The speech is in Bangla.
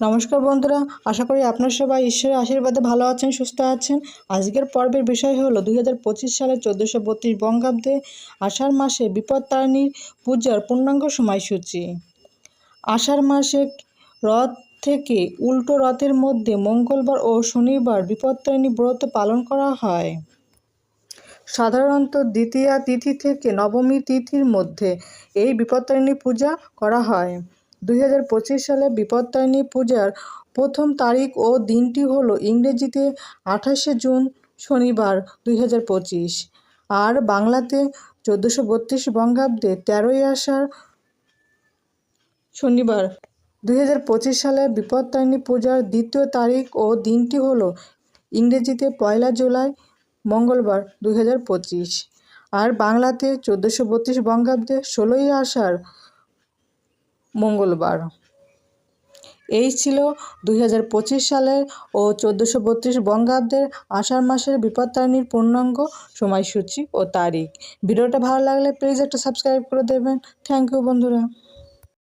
নমস্কার বন্ধুরা, আশা করি আপনার সবাই ঈশ্বরের আশীর্বাদে ভালো আছেন, সুস্থ আছেন। আজকের পর্বের বিষয় হলো দুই হাজার পঁচিশ সালের চোদ্দোশো বত্রিশ বঙ্গাব্দে আষাঢ় মাসে বিপত্তারিণীর পূজার পূর্ণাঙ্গ সময়সূচি। আষাঢ় মাসে রথ থেকে উল্টো রথের মধ্যে মঙ্গলবার ও শনিবার বিপত্তারিণী ব্রত পালন করা হয়। সাধারণত দ্বিতীয়া তিথি থেকে নবমী তিথির মধ্যে এই বিপত্তারিণী পূজা করা হয়। দুই হাজার পঁচিশ সালে বিপত্তারিণী পূজার প্রথম তারিখ ও দিনটি হলো ইংরেজিতে আঠাশে জুন শনিবার দুই হাজার পঁচিশ। আর বাংলাতে চোদ্দোশো বত্রিশ বঙ্গাব্দে তেরোই আষাঢ় শনিবার। দুই হাজার পঁচিশ সালে বিপত্তারিণী পূজার দ্বিতীয় তারিখ ও দিনটি হলো ইংরেজিতে পয়লা জুলাই মঙ্গলবার দুই হাজার পঁচিশ। আর বাংলাতে চোদ্দোশো বত্রিশ বঙ্গাব্দে ষোলোই আষাঢ় মঙ্গলবার। এই ছিল দুই হাজার পঁচিশ সালের ও চোদ্দোশো বত্রিশ বঙ্গাব্দের আষাঢ় মাসের বিপত্তারিণীর পূর্ণাঙ্গ সময়সূচি ও তারিখ। ভিডিওটা ভালো লাগলে প্লিজ একটা সাবস্ক্রাইব করে দেবেন। থ্যাংক ইউ বন্ধুরা।